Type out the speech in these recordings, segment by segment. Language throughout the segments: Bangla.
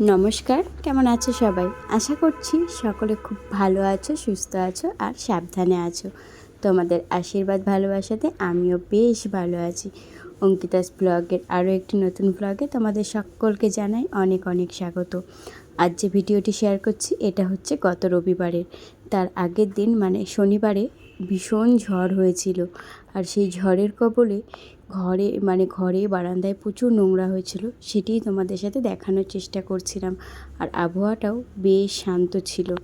নমস্কার, কেমন আছো সবাই? আশা করছি সকলে খুব ভালো আছো, সুস্থ আছো আর সাবধানে আছো। তোমাদের আশীর্বাদ ভালোবাসাতে আমিও বেশ ভালো আছি। অঙ্কিতাস ব্লগের আরও একটি নতুন ব্লগে তোমাদের সকলকে জানাই অনেক অনেক স্বাগত। আজ যে ভিডিওটি শেয়ার করছি, এটা হচ্ছে গত রবিবারের। তার আগের দিন মানে শনিবারে ভীষণ ঝড় হয়েছিল। আর সেই ঝড়ের কবলে ঘরে মানে ঘরে, বারান্দায় প্রচুর নোংরা হয়েছিল সেটিই তোমাদের সাথে দেখানোর চেষ্টা করছিলাম। আর আবহাওয়াটাও বেশ শান্ত ছিল।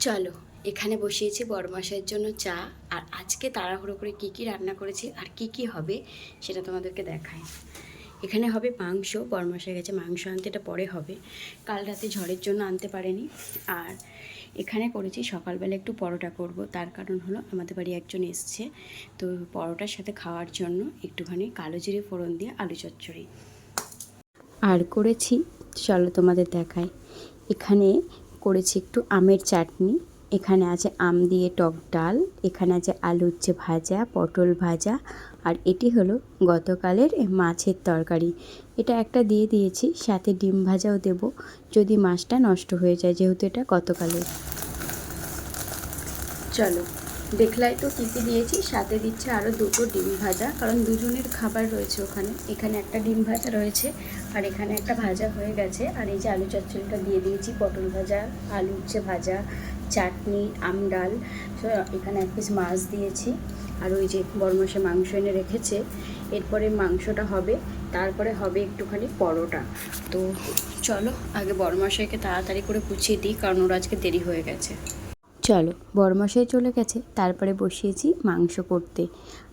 চলো এখানে বসিয়েছি বড়মাসের জন্য চা, আর আজকে তাড়াহুড়ো করে কী কী রান্না করেছি আর কি কি হবে সেটা তোমাদেরকে দেখাই। এখানে হবে মাংস বড়মাসে গেছে মাংস আনতে, এটা পরে হবে। কাল রাতে ঝড়ের জন্য আনতে পারেনি। আর এখানে করেছি সকালবেলা একটু পরোটা করব, তার কারণ হলো আমাদের বাড়ি একজন এসছে। তো পরোটার সাথে খাওয়ার জন্য একটুখানি কালো জিরে ফোড়ন দিয়ে আলু চচ্চড়ি। আর করেছি, চলো তোমাদের দেখাই। এখানে করেছি একটু আমের চাটনি। এখানে আছে আম দিয়ে টক ডাল, এখানে আছে আলু উচ্ছে ভাজা, পটল ভাজা, আর এটি হলো গতকালের মাছের তরকারি। এটা একটা দিয়ে দিয়েছি, সাথে ডিম ভাজাও দেব, যদি মাছটা নষ্ট হয়ে যায়, যেহেতু এটা গতকালের। চলো। দেখলাই তো কী কী দিয়েছি, সাথে দিচ্ছে আরও দুটো ডিম ভাজা, কারণ দুজনের খাবার রয়েছে ওখানে। এখানে একটা ডিম ভাজা রয়েছে, আর এখানে একটা ভাজা হয়ে গেছে। আর এই যে আলু চচ্চড়িটা দিয়ে দিয়েছি, পটল ভাজা আলু উচ্ছে ভাজা, চাটনি, আম ডাল এখানে এক পিস মাছ দিয়েছি। আর ওই যে বরমাসে মাংস এনে রেখেছে, এরপরে মাংসটা হবে, তারপরে হবে একটুখানি পরোটা। তো চলো, আগে বরমাসাইকে তাড়াতাড়ি করে গুছিয়ে দিই, কারণ ওর আজকে দেরি হয়ে গেছে। চলো বড়মশাই চলে গেছে, তারপরে বসিয়েছি মাংস করতে।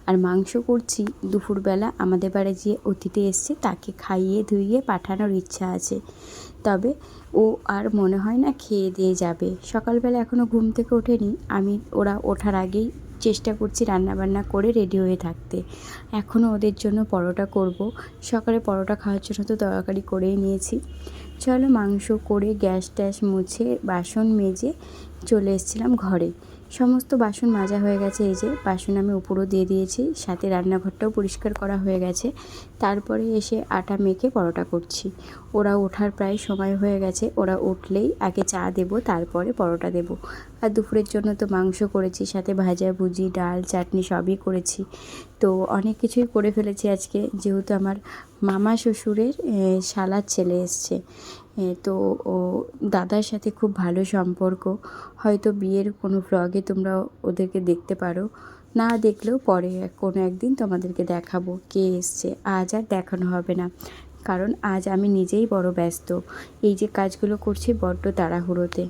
আর মাংস করছি, দুপুরবেলা আমাদের বাড়ি যে অতিথি এসছে, তাকে খাইয়ে ধুইয়ে পাঠানোর ইচ্ছা আছে। তবে ও আর মনে হয় না খেয়ে দিয়ে যাবে। সকালবেলা এখনও ঘুম থেকে ওঠেনি, আমি, ওরা ওঠার আগেই চেষ্টা করছি রান্নাবান্না করে রেডি হয়ে থাকতে। এখনও ওদের জন্য পরোটা করব। সকালে পরোটা খাওয়ার জন্য তো তরকারি করেই নিয়েছি। চলো মাংস করে গ্যাস ট্যাস মুছে বাসন মেজে চলে এসেছিলাম ঘরে। সমস্ত বাসন মাজা হয়ে গেছে, এই যে বাসন আমি উপরও দিয়ে দিয়েছি, সাথে রান্নাঘরটাও পরিষ্কার করা হয়ে গেছে। তারপরে এসে আটা মেখে পরোটা করছি। ওরা ওঠার প্রায় সময় হয়ে গেছে, ওরা উঠলেই আগে চা দেব, তারপরে পরোটা দেব। আর দুপুরের জন্য তো মাংস করেছি, সাথে ভাজা, ভুজি, ডাল, চাটনি সবই করেছি। তো অনেক কিছুই করে ফেলেছি আজকে, যেহেতু আমার মামা শ্বশুরের শালার ছেলে এসছে। তো ও দাদার সাথে খুব ভালো সম্পর্ক। হয়তো বিয়ের কোনো ভ্লগে তোমরা ওদেরকে দেখতে পারো। না দেখলেও পরে কোনো একদিন তোমাদেরকে দেখাবো কে এসছে। আজ আর দেখানো হবে না। কারণ আজ আমি নিজেই বড় ব্যস্ত। এই যে কাজগুলো করছি বড্ড তাড়াহুড়োতে।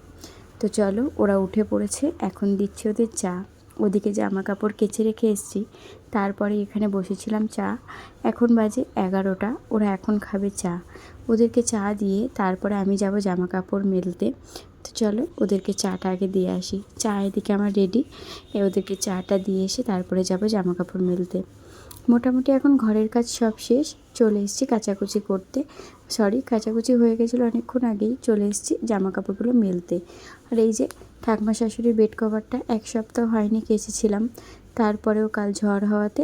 তো চলো, ওরা উঠে পড়েছে। এখন দিচ্ছি ওদের চা। ওদিকে জামা কাপড় কেচে রেখে এসেছি, তারপরে এখানে বসেছিলাম চা। এখন বাজে এগারোটা। ওরা এখন খাবে চা। ওদেরকে চা দিয়ে তারপরে আমি যাব জামা কাপড় মেলতে। তো চলো ওদেরকে চাটা আগে দিয়ে আসি। চা এদিকে আমার রেডি ওদেরকে চাটা দিয়ে এসে তারপরে যাব জামা কাপড় মেলতে। মোটামুটি এখন ঘরের কাজ সব শেষ। চলে এসেছি কাচাকুচি করতে। সরি কাচাকুচি হয়ে গেছিল অনেকক্ষণ আগেই। চলে এসেছি জামা কাপড়গুলো মেলতে। আর এই যে ঠাকমা শাশুড়ির বেড কভারটা এক সপ্তাহ হয়নি কেচেছিলাম। তারপরেও কাল ঝড় হওয়াতে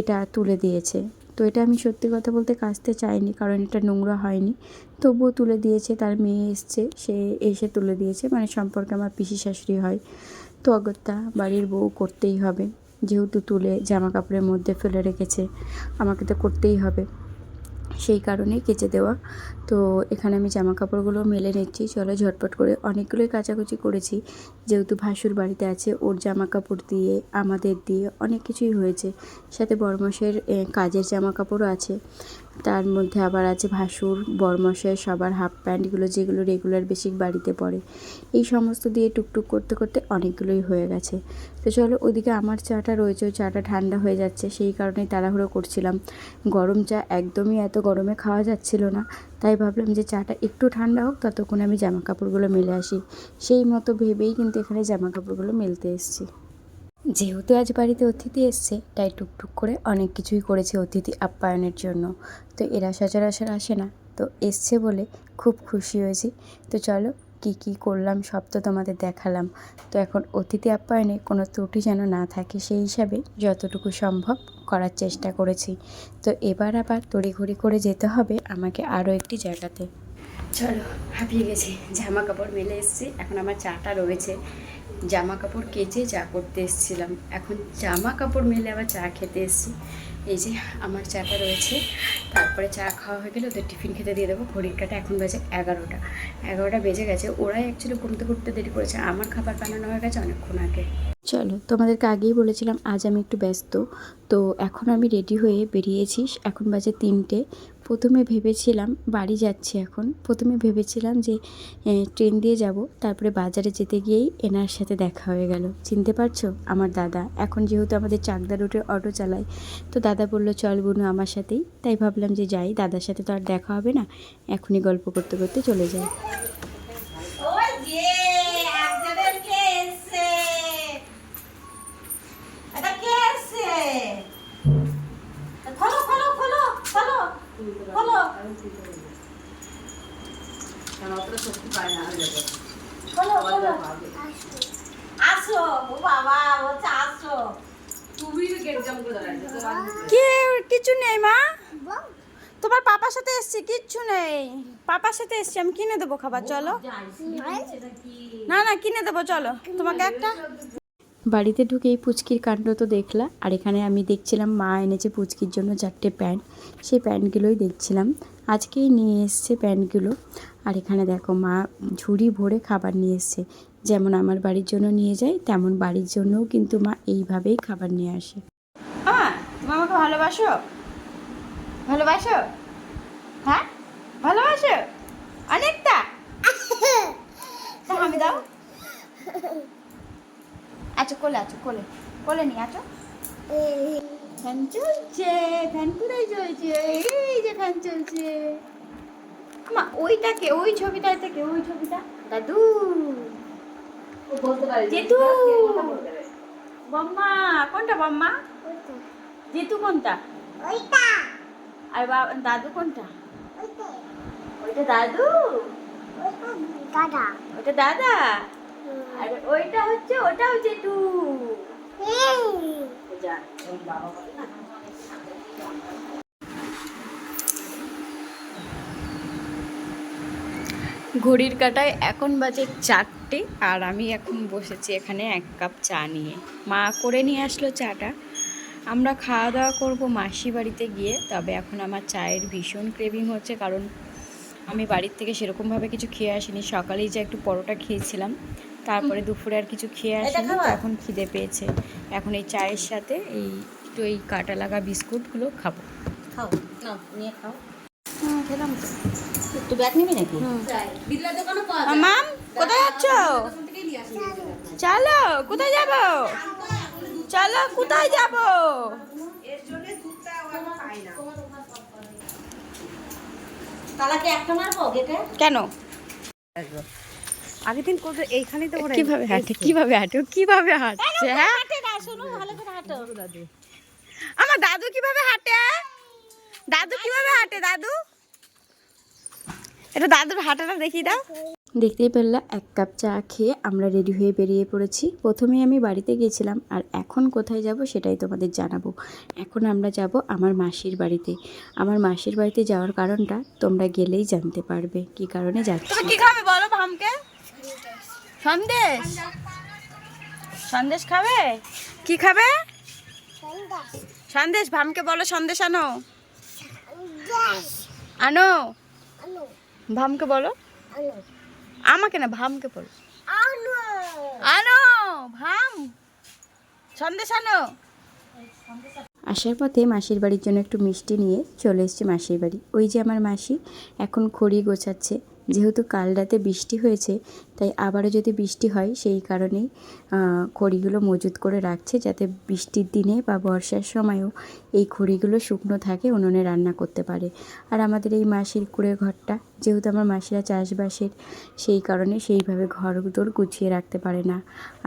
এটা তুলে দিয়েছে। এটা আমি সত্যি কথা বলতে কাচতে চাইনি, কারণ এটা নোংরা হয়নি। তবুও তুলে দিয়েছে, তার মেয়ে এসছে, সে এসে তুলে দিয়েছে মানে সম্পর্কে আমার পিসি শাশুড়ি হয়। তো অগত্যা বাড়ির বউ করতেই হবে, যেহেতু তুলে জামা কাপড়ের মধ্যে ফেলে রেখেছে, আমাকে তো করতেই হবে। সেই কারণে কেচে দেওয়া। তো এখানে আমি জামা কাপড়গুলো মেলে নিচ্ছি। চলো ঝটপট করে অনেকগুলোই কাচাকুচি করেছি। যেহেতু ভাসুর বাড়িতে আছে, ওর জামা কাপড় দিয়ে, আমাদের দিয়ে অনেক কিছুই হয়েছে। সাথে বরমাসের কাজের জামা কাপড়ও আছে। তার মধ্যে আবার আছে ভাসুর, বরমশাই, সবার হাফ প্যান্টগুলো যেগুলো রেগুলার বেসিক বাড়িতে পড়ে এই সমস্ত দিয়ে টুকটুক করতে করতে অনেকগুলোই হয়ে গেছে। তো চলো ওদিকে আমার চাটা রয়েছে, ওই চাটা ঠান্ডা হয়ে যাচ্ছে, সেই কারণেই তাড়াহুড়ো করছিলাম। গরম চা একদমই এত গরমে খাওয়া যাচ্ছিল না, তাই ভাবলাম যে চাটা একটু ঠান্ডা হোক, ততক্ষণে আমি জামা কাপড়গুলো মেলে আসি। সেই মতো ভেবেই কিন্তু এখানে জামা কাপড়গুলো মেলতে এসেছি। যেহেতু আজ বাড়িতে অতিথি এসছে, তাই টুকটুক করে অনেক কিছুই করেছি অতিথি আপ্যায়নের জন্য। তো এরা সচরাচর আসে না। তো এসছে বলে খুব খুশি হয়েছি। তো চলো, কী কী করলাম সব তো তোমাদের দেখালাম। তো এখন অতিথি আপ্যায়নে কোনো ত্রুটি যেন না থাকে, সেই হিসাবে যতটুকু সম্ভব করার চেষ্টা করেছি। তো এবার আবার তড়িঘড়ি করে যেতে হবে আমাকে আরও একটি জায়গাতে। চলো, হাঁপিয়ে গেছি। জামা কাপড় মেলে এসেছি। এখন আমার চাটা রয়েছে। জামা কাপড় কেচে চা করতে এসেছিলাম। এখন জামা কাপড় মেলে আবার চা খেতে এসেছি। এই যে আমার চাটা রয়েছে, তারপরে চা খাওয়া হয়ে গেলে ওদের টিফিন খেতে দিয়ে দেবো। ঘড়ির কাটা এখন বাজে এগারোটা। এগারোটা বেজে গেছে। ওরাই অ্যাকচুয়ালি ঘুমতে ঘুরতে দেরি করেছে। আমার খাবার বানানো হয়ে গেছে অনেকক্ষণ আগে। চলো, তোমাদেরকে আগেই বলেছিলাম, আজ আমি একটু ব্যস্ত। তো এখন আমি রেডি হয়ে বেরিয়েছি। এখন বাজে তিনটে। প্রথমে ভেবেছিলাম বাড়ি যাচ্ছি এখন। প্রথমে ভেবেছিলাম যে ট্রেন দিয়ে যাব, তারপরে বাজারে যেতে গিয়েই এনার সাথে দেখা হয়ে গেল। চিনতে পারছ? আমার দাদা। এখন যেহেতু আমাদের চাকদা রুটে অটো চালায়, তো দাদা বলল, চল বুনু আমার সাথেই। তাই ভাবলাম যে যাই, দাদার সাথে তো আর দেখা হবে না। এখনই গল্প করতে করতে চলে যাই। খোলো খোলো খোলো খোলো আসো ও বাবা বলছে আসো কে কিছু নেই মা? তোমার পাপার সাথে এসছি কিচ্ছু নেই। পাপার সাথে এসছি আমি কিনে দেবো খাবার চলো। না না কিনে দেবো চলো। তোমাকে একটা বাড়িতে ঢুকেই পুচকির কাণ্ড তো দেখলা আর এখানে আমি দেখছিলাম মা এনেছে পুচকির জন্য চারটে প্যান্ট সেই প্যান্টগুলোই দেখছিলাম। আজকেই নিয়ে এসছে প্যান্টগুলো আর এখানে দেখো মা ঝুড়ি ভরে খাবার নিয়ে এসছে। যেমন আমার বাড়ির জন্য নিয়ে যায় তেমন বাড়ির জন্যও কিন্তু মা এইভাবেই খাবার নিয়ে আসে। তুমি আমাকে ভালোবাসো? ভালোবাসো? হ্যাঁ? ভালোবাসো? অনেকটা? আমি দাও। আচ্ছা কোলে আছো কোলে। কোলে নিয়ে আছো। ফ্যান চলছে ফ্যান কোথায় চলছে এই যে ফ্যান চলছে। মা ওইটাকে ওই ছবিটা থেকে ওই ছবিটা? দাদু। জেতু বম্মা কোনটা বম্মা? জেতু কোনটা? আর বাবা দাদু কোনটা? ওইটা। দাদু। ওটা দাদা? আর ওইটা হচ্ছে ওটাও জেঠু। যা, ওই বাবা বলে না। ঘড়ির কাটায় এখন বাজে চারটে আর আমি এখন বসেছি এখানে এক কাপ চা নিয়ে। মা করে নিয়ে আসলো চাটা। আমরা খাওয়া দাওয়া করব মাসি বাড়িতে গিয়ে তবে এখন আমার চায়ের ভীষণ ক্রেভিং হচ্ছে কারণ আমি বাড়ির থেকে সেরকমভাবে কিছু খেয়ে আসিনি। সকালেই যে একটু পরোটা খেয়েছিলাম। তারপরে দুপুরে আর কিছু খেয়ে আসিনি এখন খিদে পেয়েছে। এখন এই চায়ের সাথে এই একটু এই কাটা লাগা বিস্কুটগুলো খাব। খাও নাও নিয়ে খাও। খেলাম তো। ব্যাগ নিবি নাকি? মাম কোথায় যাচ্ছ? চলো কোথায় যাব? চলো কোথায় যাব? তালাকে একটা মারবো কেন? আগের দিন কোথায় এইখানেই তো কীভাবে হাঁটে? কীভাবে হাঁটে? কীভাবে হাঁটছে? হ্যাঁ হাঁটে না শোনো ভালো করে হাঁটো। আমার দাদু কীভাবে হাঁটে? দাদু কীভাবে হাঁটে দাদু? এটা দাদুর হাঁটাটা দেখিয়ে দাও। দেখতেই পেলা এক কাপ চা খেয়ে আমরা রেডি হয়ে বেরিয়ে পড়েছি। প্রথমে আমি বাড়িতে গেছিলাম আর এখন কোথায় যাব সেটাই তোমাদের জানাব। এখন আমরা যাব আমার মাসির বাড়িতে। আমার মাসির বাড়িতে যাওয়ার কারণটা তোমরা গেলেই জানতে পারবে কি কারণে যাচ্ছি। কি খাবে বলো ভামকে? সন্দেশ? সন্দেশ খাবে? কি খাবে? সন্দেশ, ভামকে বলো সন্দেশ আনো। আনো। ভামকে বলো। আমাকে না, ভামকে বলো। আনো, ভাম। সন্দেশ আনো। আসার পথে মাসির বাড়ির জন্য একটু মিষ্টি নিয়ে চলে এসেছি মাসির বাড়ি। ওই যে আমার মাসি, এখন খড়ি গোছাচ্ছে। যেহেতু কাল রাতে বৃষ্টি হয়েছে, তাই আবারও যদি বৃষ্টি হয়, সেই কারণেই খড়িগুলো মজুত করে রাখছে যাতে বৃষ্টির দিনে বা বর্ষার সময়ও এই খড়িগুলো শুকনো থাকে, উনুনে রান্না করতে পারে। আর আমাদের এই মাসির কুড়ে ঘরটা, যেহেতু আমার মাসিরা চাষবাসের, সেই কারণে সেইভাবে ঘর দোর গুছিয়ে রাখতে পারে না।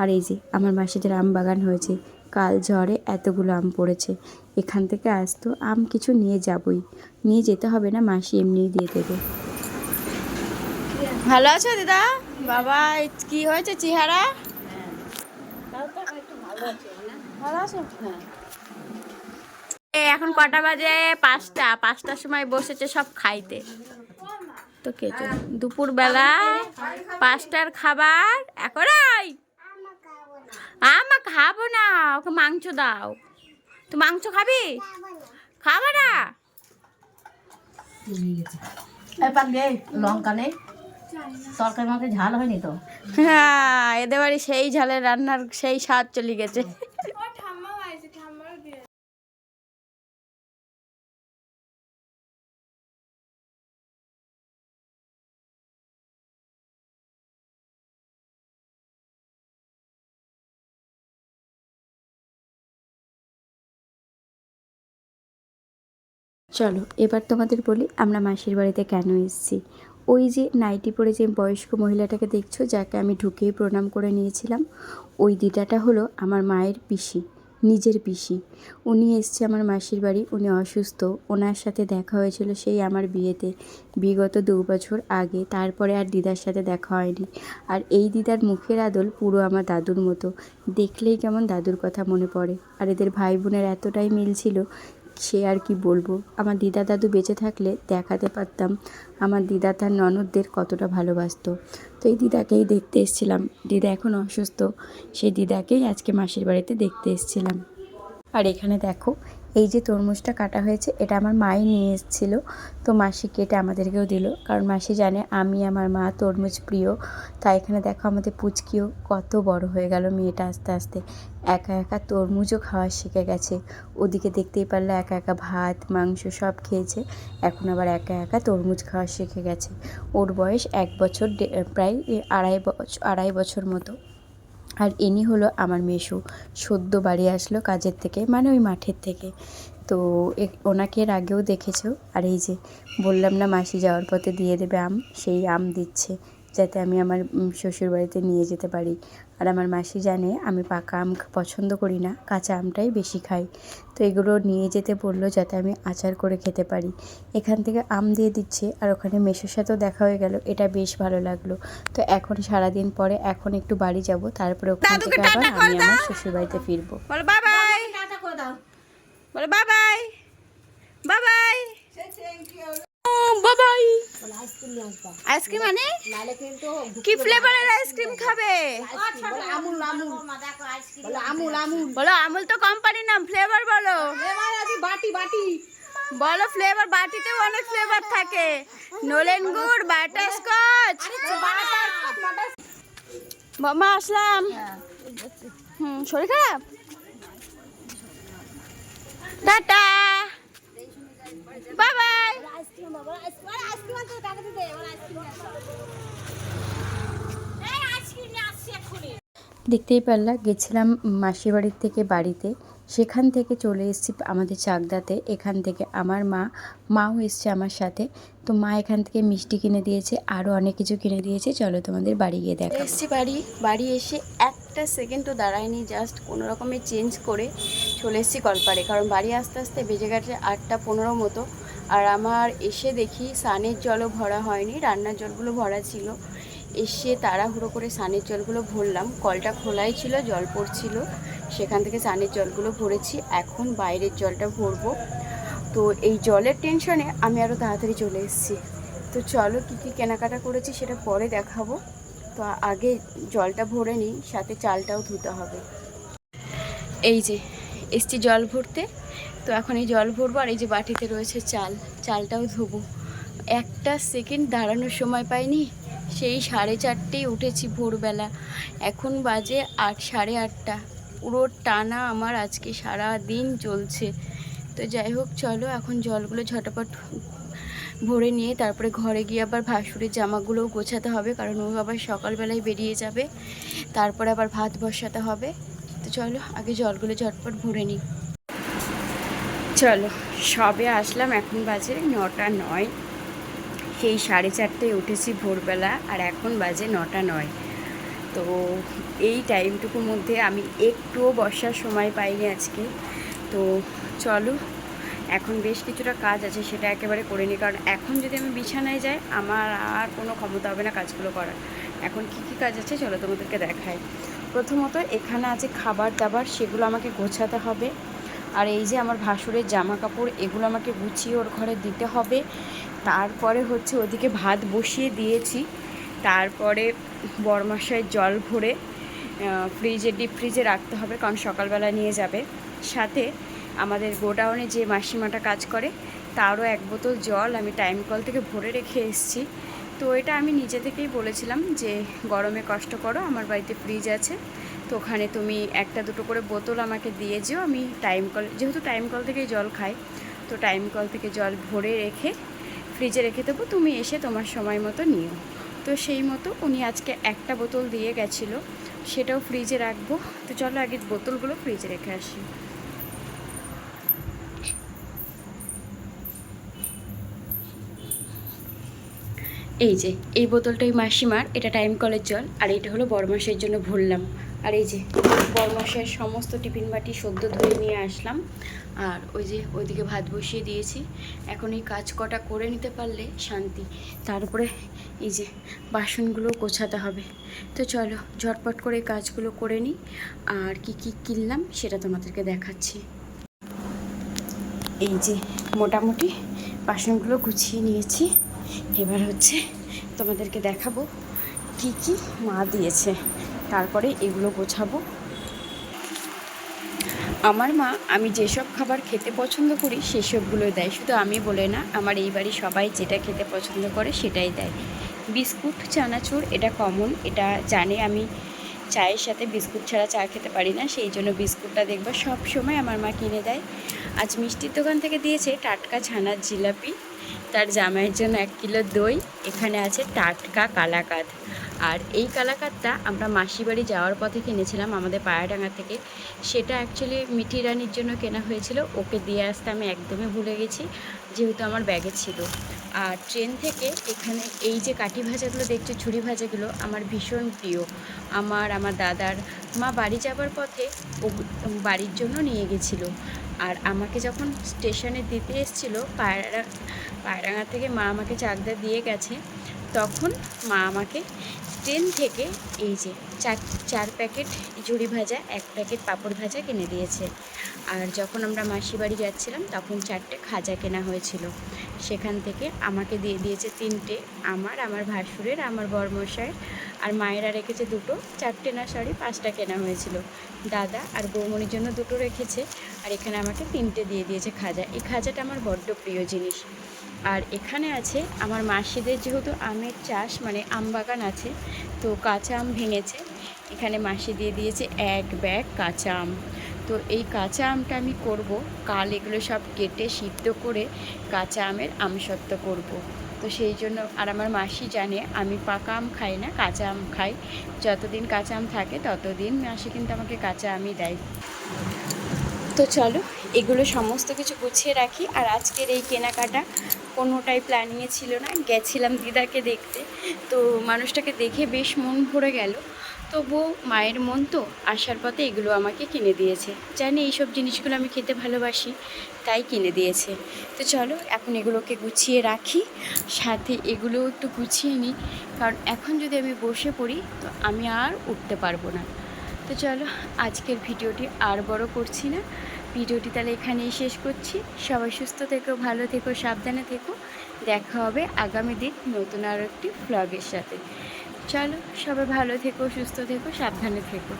আর এই যে, আমার মাসিদের আম বাগান হয়েছে, কাল ঝড়ে এতগুলো আম পড়েছে, এখান থেকে আসতো আম কিছু নিয়ে যাবই। নিয়ে যেতে হবে না, মাসি এমনিই দিয়ে দেবে। ভালো আছো দিদা? বাবা কি হয়েছে চেহারা? এ, এখন কটা বাজে? পাঁচটা। পাঁচটার সময় বসেছে সব খাইতে। তো কে দুপুর বেলা পাঁচটার খাবার। এখন আমা খাব না। ওকে মাংস দাও। তুই মাংস খাবি? খাব না। লঙ্কা নেই তরকারি মাকে ঝাল হয়নি তো? হ্যাঁ এদের বাড়ি সেই ঝালের রান্নার সেই স্বাদ চলে গেছে। চলো এবার তোমাদের বলি আমরা মাসির বাড়িতে কেন এসেছি। ওই যে নাইটি পরে যে বয়স্ক মহিলাটাকে দেখছ, যাকে আমি ঢুকেই প্রণাম করে নিয়েছিলাম, ওই দিদাটা হলো আমার মায়ের পিসি, নিজের পিসি। উনি এসছে আমার মাসির বাড়ি, উনি অসুস্থ। ওনার সাথে দেখা হয়েছিল সেই আমার বিয়েতে। বিগত দু বছর আগে, তারপরে আর দিদার সাথে দেখা হয়নি। আর এই দিদার মুখের আদল পুরো আমার দাদুর মতো। দেখলেই কেমন দাদুর কথা মনে পড়ে। আর এদের ভাই বোনের এতটাই মিল ছিল সে আর কি বলব? আমার দিদা দাদু বেঁচে থাকলে দেখাতে পারতাম। আমার দিদা তার ননদদের কতটা ভালোবাসত। তো এই দিদাকেই দেখতে এসেছিলাম। দিদা এখন অসুস্থ। সেই দিদাকেই আজকে মাসির বাড়িতে দেখতে এসেছিলাম। আর এখানে দেখো এই যে তরমুজটা কাটা হয়েছে, এটা আমার মাই নিয়ে এসেছিল। তো মাসি কেটে আমাদেরকেও দিল, কারণ মাসি জানে আমি আমার মা তরমুজ প্রিয়। তাই এখানে দেখো আমাদের পুচকিও কত বড় হয়ে গেল মেয়েটা আস্তে আস্তে। একা একা তরমুজও খাওয়া শিখে গেছে। ওদিকে দেখতেই পারলে একা একা ভাত, মাংস সব খেয়েছে। এখন আবার একা একা তরমুজ খাওয়া শিখে গেছে। ওর বয়স এক বছর প্রায় আড়াই বছর আড়াই বছর মতো। আর ইনি হলো আমার মেশো। সদ্য বাড়ি আসলো কাজের থেকে মানে ওই মাঠের থেকে। তো ওনাকে এর আগেও দেখেছ? আর এই যে, বললাম না মাসি যাওয়ার পথে দিয়ে দেবে আম? সেই আম দিচ্ছে, যাতে আমি আমার শ্বশুরবাড়িতে শ্বশুর বাড়িতে নিয়ে যেতে পারি। আর আমার মাসি জানে আমি পাকা আম পছন্দ করি না কাঁচা আমটাই বেশি খাই। তো এগুলো নিয়ে যেতে বলল যাতে আমি আচার করে খেতে পারি। এখান থেকে আম দিয়ে দিচ্ছে আর ওখানে মেশোর সাথেও দেখা হয়ে গেল এটা বেশ ভালো লাগল। তো এখন সারাদিন পরে এখন একটু বাড়ি যাব তারপরে ওখান থেকে আবার আমি আমার শ্বশুর বাড়িতে ফিরবো। বলো বাই বাই টাটা করে দাও। বলো বাই বাবাই আইসক্রিম নিয়ে মানে কি ফ্লেভারের আইসক্রিম খাবে? আমুল আমুল। বলে আমুল তো কোম্পানির নাম ফ্লেভার বলো। বাটি বাটি। বলো ফ্লেভার বাটিতেও অনেক ফ্লেভার থাকে। নোলেন গুড় বাটারস্কচ মামা আসলাম। হুম শরীর খারাপ? টাটা। দেখতেই পারলা, গেছিলাম মাসির বাড়ির থেকে বাড়িতে। সেখান থেকে চলে এসেছি আমাদের চাকদাতে। এখান থেকে আমার মা, মাও এসছে আমার সাথে। তো মা এখান থেকে মিষ্টি কিনে দিয়েছে আরও অনেক কিছু কিনে দিয়েছে। চলো তোমাদের বাড়ি গিয়ে দেখা এসছি বাড়ি বাড়ি এসে একটা সেকেন্ডও দাঁড়ায়নি জাস্ট কোনো রকমের চেঞ্জ করে চলে এসেছি কলপাড়ে। কারণ বাড়ি আস্তে আস্তে বেজে গেছে আটটা পনেরো মতো। আর আমার এসে দেখি সানের জলও ভরা হয়নি, রান্নার জলগুলো ভরা ছিল। এসে তাড়াহুড়ো করে সানের জলগুলো ভরলাম। কলটা খোলাই ছিল, জল পড়ছিল। সেখান থেকে সানের জলগুলো ভরেছি। এখন বাইরের জলটা ভরবো। তো এই জলের টেনশনে আমি আরও তাড়াতাড়ি চলে এসেছি। তো চলো কী কী কেনাকাটা করেছি সেটা পরে দেখাবো। তো আগে জলটা ভরে নিই, সাথে চালটাও ধুতে হবে। এই যে, এসছি জল ভরতে। তো এখন এই জল ভরবো আর এই যে বাটিতে রয়েছে চাল, চালটাও ধোবো। একটা সেকেন্ড দাঁড়ানোর সময় পাইনি, সেই সাড়ে চারটেই উঠেছি ভোরবেলা। এখন বাজে আট, সাড়ে আটটা। পুরো টানা আমার আজকে সারা দিন চলছে। তো যাই হোক, চলো এখন জলগুলো ঝটাপট ভরে নিয়ে তারপরে ঘরে গিয়ে আবার ভাসুরের জামাগুলোও গোছাতে হবে, কারণ ও আবার সকালবেলায় বেরিয়ে যাবে। তারপরে আবার ভাত বসাতে হবে। তো চলো আগে জলগুলো ঝটপট ভরে নিই। চলো, সবে আসলাম, এখন বাজে নটা নয়। সেই সাড়ে চারটেয় উঠেছি ভোরবেলা, আর এখন বাজে নটা নয়। তো এই টাইমটুকুর মধ্যে আমি একটুও বসার সময় পাইনি আজকে। তো চলো, এখন বেশ কিছুটা কাজ আছে, সেটা একেবারে করে নিই। কারণ এখন যদি আমি বিছানায় যাই, আমার আর কোনো ক্ষমতা হবে না কাজগুলো করার। এখন কি কি কাজ আছে চলো তোমাদেরকে দেখাই। প্রথমত এখানে আছে খাবার দাবার, সেগুলো আমাকে গোছাতে হবে। আর এই যে আমার ভাসুরের জামা কাপড় এগুলো আমাকে গুছিয়ে ওর ঘরে দিতে হবে। তারপরে হচ্ছে ওদিকে ভাত বসিয়ে দিয়েছি। তারপরে বরমাসায় জল ভরে ফ্রিজে ডিপ ফ্রিজে রাখতে হবে কারণ সকালবেলা নিয়ে যাবে। সাথে আমাদের গোডাউনে যে মাসিমাটা কাজ করে, তারও এক বোতল জল আমি টাইম কল থেকে ভরে রেখে এসেছি। তো এটা আমি নিজে থেকেই বলেছিলাম যে, গরমে কষ্ট করো, আমার বাড়িতে ফ্রিজ আছে। তো ওখানে তুমি একটা দুটো করে বোতল আমাকে দিয়ে যেও, আমি টাইম কল যেহেতু টাইম কল থেকেই জল খাই, তো টাইম কল থেকে জল ভরে রেখে ফ্রিজে রেখে দেবো, তুমি এসে তোমার সময় মতো নিও। তো সেই মতো উনি আজকে একটা বোতল দিয়ে গেছিল, সেটাও ফ্রিজে রাখব। তো চলো আগে বোতলগুলো ফ্রিজে রেখে আসি। এই যে, এই বোতলটাই মাসিমার, এটা টাইম কলের জল, আর এটা হলো বরমাসের জন্য ভরলাম আর এই যে বরমাসের সমস্ত টিফিন বাটি সদ্য ধুয়ে নিয়ে আসলাম। আর ওই যে ওইদিকে ভাত বসিয়ে দিয়েছি। এখন এই কাজ কটা করে নিতে পারলে শান্তি। তারপরে এই যে বাসনগুলো গোছাতে হবে। তো চলো ঝটপট করে কাজগুলো করে নিই। আর কি কি কিনলাম সেটা তোমাদেরকে দেখাচ্ছি। এই যে মোটামুটি বাসনগুলো গুছিয়ে নিয়েছি। এবার হচ্ছে তোমাদেরকে দেখাবো কি কি মা দিয়েছে। তারপরে এগুলো গোছাবো। আমার মা, আমি যেসব খাবার খেতে পছন্দ করি সেসবগুলো দেয়। শুধু আমি বলে না, আমার এই বাড়ি সবাই যেটা খেতে পছন্দ করে, সেটাই দেয়। বিস্কুট, চানাচুর, এটা কমন এটা জানে আমি চায়ের সাথে বিস্কুট ছাড়া চা খেতে পারি না, সেই জন্য বিস্কুটটা দেখব। সব সময় আমার মা কিনে দেয়। আজ মিষ্টির দোকান থেকে দিয়েছে টাটকা ছানার জিলাপি। তার জামাইয়ের জন্য এক কিলো দই। এখানে আছে টাটকা কালাকাদ। আর এই কালাকাদটা আমরা মাসি বাড়ি যাওয়ার পথে কিনেছিলাম আমাদের পায়াডাঙ্গা থেকে। সেটা অ্যাকচুয়ালি মিঠি রানির জন্য কেনা হয়েছিল। ওকে দিয়ে আসতে আমি একদমই ভুলে গেছি, যেহেতু আমার ব্যাগে ছিল। আর ট্রেন থেকে এখানে এই যে কাঠি ভাজাগুলো দেখছ, ছুরি ভাজাগুলো আমার ভীষণ প্রিয়। আমার আমার দাদার মা বাড়ি যাবার পথে ও বাড়ির জন্য নিয়ে গেছিল। আর আমাকে যখন স্টেশনে দিতে এসেছিল পায়রা পায়রাঙা থেকে মা আমাকে চাকদা দিয়ে গেছে। তখন মা আমাকে ট্রেন থেকে এই যে চার চার প্যাকেট ঝুড়ি ভাজা, এক প্যাকেট পাঁপড় ভাজা কিনে দিয়েছে। আর যখন আমরা মাসি বাড়ি যাচ্ছিলাম, তখন চারটে খাজা কেনা হয়েছিল। সেখান থেকে আমাকে দিয়ে দিয়েছে তিনটে, আমার আমার ভাসুরের, আমার বরমশায়ের আর মায়েরা রেখেছে দুটো, চারটে না সরি পাঁচটা কেনা হয়েছিল। দাদা আর বৌমনির জন্য দুটো রেখেছে, আর এখানে আমাকে তিনটে দিয়ে দিয়েছে খাজা। এই খাজাটা আমার বড্ড প্রিয় জিনিস। আর এখানে আছে আমার মাসিদের যেহেতু আমের চাষ মানে আম বাগান আছে, তো কাঁচা আম ভেঙেছে। এখানে মাসি দিয়ে দিয়েছে এক ব্যাগ কাঁচা আম। তো এই কাঁচা আমটা আমি করব। কাল এগুলো সব কেটে সিদ্ধ করে কাঁচা আমের আমসত্ত্ব করব। তো সেই জন্য, আর আমার মাসি জানে, আমি পাকা আম খাই না, কাঁচা আম খাই। যতদিন কাঁচা আম থাকে, ততদিন মাসি কিন্তু আমাকে কাঁচা আমই দেয়। তো চলো, এগুলো সমস্ত কিছু গুছিয়ে রাখি। আর আজকের এই কেনাকাটা কোনোটাই প্ল্যানিংয়ে ছিল না। গেছিলাম দিদাকে দেখতে। তো মানুষটাকে দেখে বেশ মন ভরে গেল। তবুও মায়ের মন তো আসার পথে এগুলো আমাকে কিনে দিয়েছে। জানি এইসব জিনিসগুলো আমি খেতে ভালোবাসি, তাই কিনে দিয়েছে। তো চলো, এখন এগুলোকে গুছিয়ে রাখি। সাথে এগুলো একটু গুছিয়ে নিই। কারণ এখন যদি আমি বসে পড়ি, তো আমি আর উঠতে পারব না। তো চলো, আজকের ভিডিওটি আর বড় করছি না। ভিডিওটি তাহলে এখানেই শেষ করছি। সবাই সুস্থ থেকো, ভালো থেকো, সাবধানে থেকো। দেখা হবে আগামী দিন নতুন আরও একটি ফ্লগের সাথে। চলো, সবাই ভালো থেকো, সুস্থ থেকো, সাবধানে থেকো।